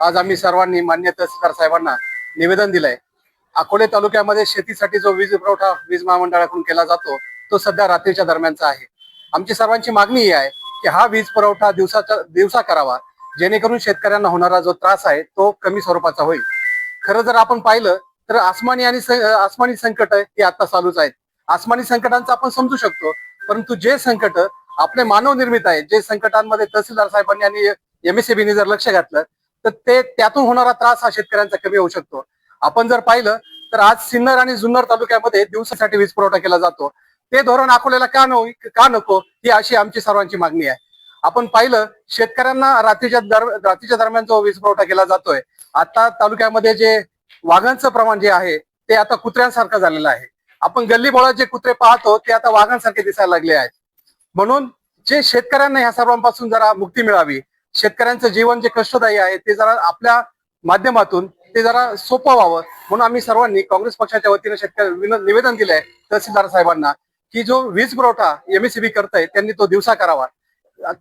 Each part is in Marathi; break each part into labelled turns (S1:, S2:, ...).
S1: आज आम्ही सर्वांनी मान्य तहसीलदार साहेबांना निवेदन दिलंय. अकोले तालुक्यामध्ये शेतीसाठी जो वीज पुरवठा वीज महामंडळाकडून केला जातो तो सध्या रात्रीच्या दरम्यानचा आहे. आमची सर्वांची मागणी ही आहे की हा वीज पुरवठा दिवसाचा दिवसा करावा जेणेकरून शेतकऱ्यांना होणारा जो त्रास आहे तो कमी स्वरूपाचा होईल. खरं जर आपण पाहिलं तर आसमानी आणि आसमानी संकट हे आता चालूच आहेत. आसमानी संकटांचं आपण समजू शकतो परंतु जे संकट आपले मानव निर्मित आहेत जे संकटांमध्ये तहसीलदार साहेबांनी आणि एमएससीबीने जर लक्ष घातलं तर ते त्यातून होणारा त्रास हा शेतकऱ्यांचा कमी होऊ शकतो. आपण जर पाहिलं तर आज सिन्नर आणि जुन्नर तालुक्यामध्ये दिवसासाठी वीज पुरवठा केला जातो. ते धोरण अकोल्याला का नको का नको ही अशी आमची सर्वांची मागणी आहे. आपण पाहिलं शेतकऱ्यांना रात्रीच्या रात्रीच्या दरम्यान जो वीज पुरवठा केला जातोय आता तालुक्यामध्ये जे वाघांचं प्रमाण जे आहे ते आता कुत्र्यांसारखं झालेलं आहे. आपण गल्ली बोळात जे कुत्रे पाहतो ते आता वाघांसारखे दिसायला लागले आहेत. म्हणून जे शेतकऱ्यांना ह्या सर्वांपासून जरा मुक्ती मिळावी शेतकऱ्यांचं जीवन जे कष्टदायी आहे ते जरा आपल्या माध्यमातून ते जरा सोपं व्हावं. म्हणून आम्ही सर्वांनी काँग्रेस पक्षाच्या वतीने शेतकरी निवेदन दिलंय तहसीलदार साहेबांना की जो वीज पुरवठा एमएससीबी करताय त्यांनी तो दिवसा करावा.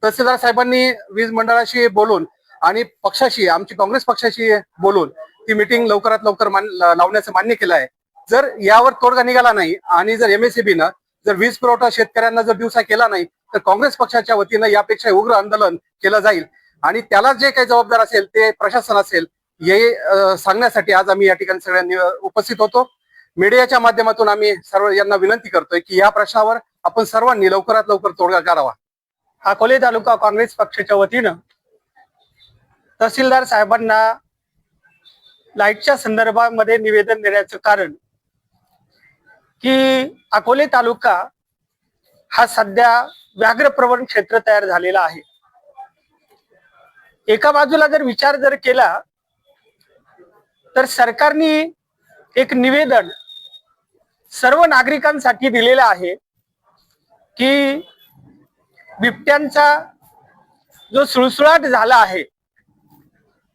S1: तहसीलदार साहेबांनी वीज मंडळाशी बोलून आणि पक्षाशी आमची काँग्रेस पक्षाशी बोलून ती मिटिंग लवकरात लवकर मान- लावण्याचं मान्य केलं आहे. जर यावर तोडगा निघाला नाही आणि जर एमएससीबीनं जर वीज पुरवठा शेतकऱ्यांना जर दिवसा केला नाही तर काँग्रेस पक्षाच्या वतीनं यापेक्षा उग्र आंदोलन केलं जाईल. आणि त्याला जे काही जबाबदार असेल ते प्रशासन असेल हे सांगण्यासाठी आज आम्ही या ठिकाणी सगळ्यांनी उपस्थित होतो. मीडियाच्या माध्यमातून आम्ही सर्व यांना विनंती करतोय की या प्रश्नावर आपण सर्वांनी लवकरात लवकर तोडगा करावा
S2: अकोले तालुका काँग्रेस पक्षाच्या वतीनं तहसीलदार साहेबांना लाईटच्या संदर्भामध्ये निवेदन देण्याचं कारण की अकोले तालुका हा सध्या व्याघ्रप्रवण क्षेत्र तयार झालेला आहे. एका बाजूला जर विचार जर केला तर सरकारने एक निवेदन सर्व नागरिकांसाठी दिलेलं आहे की बिबट्यांचा जो सुळसुळाट झाला आहे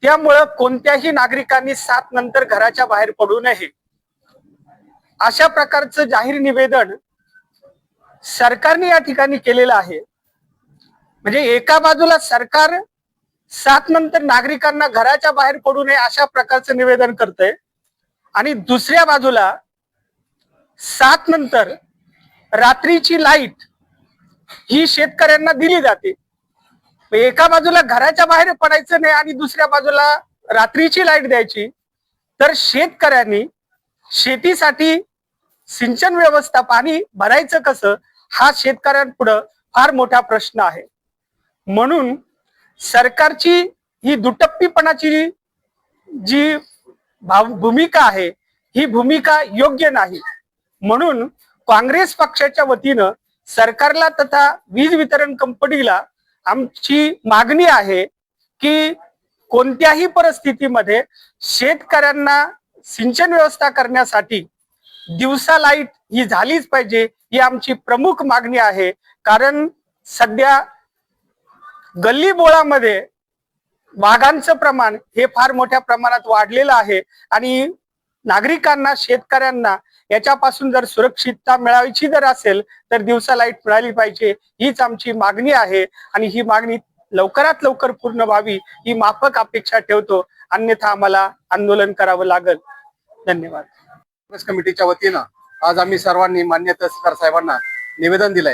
S2: त्यामुळं कोणत्याही नागरिकांनी सात नंतर घराच्या बाहेर पडू नये. अशा प्रकारचं जाहीर निवेदन सरकारने या ठिकाणी केलेलं आहे. म्हणजे एका बाजूला सरकार सात नंतर नागरिकांना घराच्या बाहेर पडू नये अशा प्रकारचं निवेदन करतंय. आणि दुसऱ्या बाजूला सात नंतर रात्रीची लाइट ही शेतकऱ्यांना दिली जाते. एका बाजूला घराच्या बाहेर पडायचं नाही आणि दुसऱ्या बाजूला रात्रीची लाइट द्यायची. तर शेतकऱ्यांनी शेतीसाठी सिंचन व्यवस्था पाणी भरायचं कसं हा शेतकऱ्यांपुढं फार मोठा प्रश्न आहे. म्हणून सरकारची ही दुटप्पीपणाची जी भाव- भूमिका आहे ही भूमिका योग्य नाही. म्हणून काँग्रेस पक्षाच्या वतीनं सरकारला तथा वीज वितरण कंपनीला आमची मागणी आहे की कोणत्याही परिस्थितीमध्ये शेतकऱ्यांना सिंचन व्यवस्था करण्यासाठी दिवसा लाइट ही झालीच पाहिजे ही आमची प्रमुख मागणी आहे. कारण सध्या गल्ली बोळामध्ये वाघांचं प्रमाण हे फार मोठ्या प्रमाणात वाढलेलं आहे. आणि नागरिकांना शेतकऱ्यांना याच्यापासून जर सुरक्षितता मिळायची जर असेल तर दिवसा लाइट मिळाली पाहिजे हीच आमची मागणी आहे. आणि ही मागणी लवकरात लवकर पूर्ण व्हावी ही माफक अपेक्षा ठेवतो. अन्यथा आम्हाला आंदोलन करावं लागेल. धन्यवाद.
S1: काँग्रेस कमिटीच्या वतीनं आज आम्ही सर्वांनी मान्य तहसीलदार साहेबांना निवेदन दिलंय.